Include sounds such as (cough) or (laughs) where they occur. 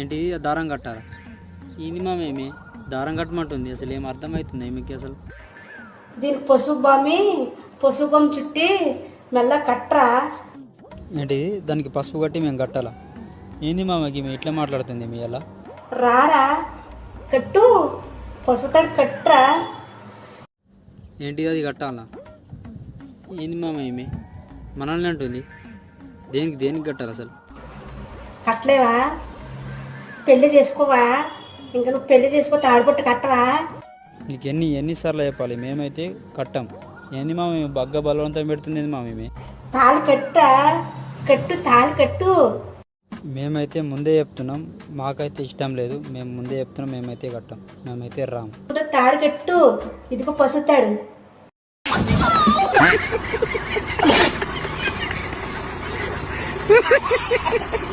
ఏంటి? దారం కట్టారా ఇది మామేమి దారం కట్టమంటుంది. అసలు ఏం అర్థమవుతుంది మీకు అసలు? దీనికి పసుపు బామి పసుపు చుట్టి మెల్ల కట్రా? ఏంటి? దానికి పసుపు కట్టి మేము కట్టాలా? ఏంది మామకి మేము ఇట్లా మాట్లాడుతుంది మీ అలా? రారా? కట్టు. పసుపు కట్రా? ఏంటి అది కట్టాలా? ఏంది మామ ఏమి మనల్ని అంటుంది. దేనికి దేనికి కట్టాలి అసలు? కట్టలేవా? పెళ్ళి చేసుకోవా? ఇంకా నువ్వు పెళ్ళి చేసుకో తాడిపట్టు కట్టవా? నీకు ఎన్ని ఎన్నిసార్లు చెప్పాలి? మేమైతే కట్టాం. ఏంది మామ? మేము బగ్గ బలవంతం పెడుతుంది ఏంది మామ ఏమి తాళి కట్టా కట్టు తాళి కట్టు. మేమైతే ముందే చెప్తున్నాం. మాకైతే ఇష్టం లేదు. మేము ముందే చెప్తున్నాం. మేమైతే కట్టాం. మేమైతే రాం. ఇప్పుడు తాడు కట్టు. ఇదిగో పసుపు తాడు (laughs)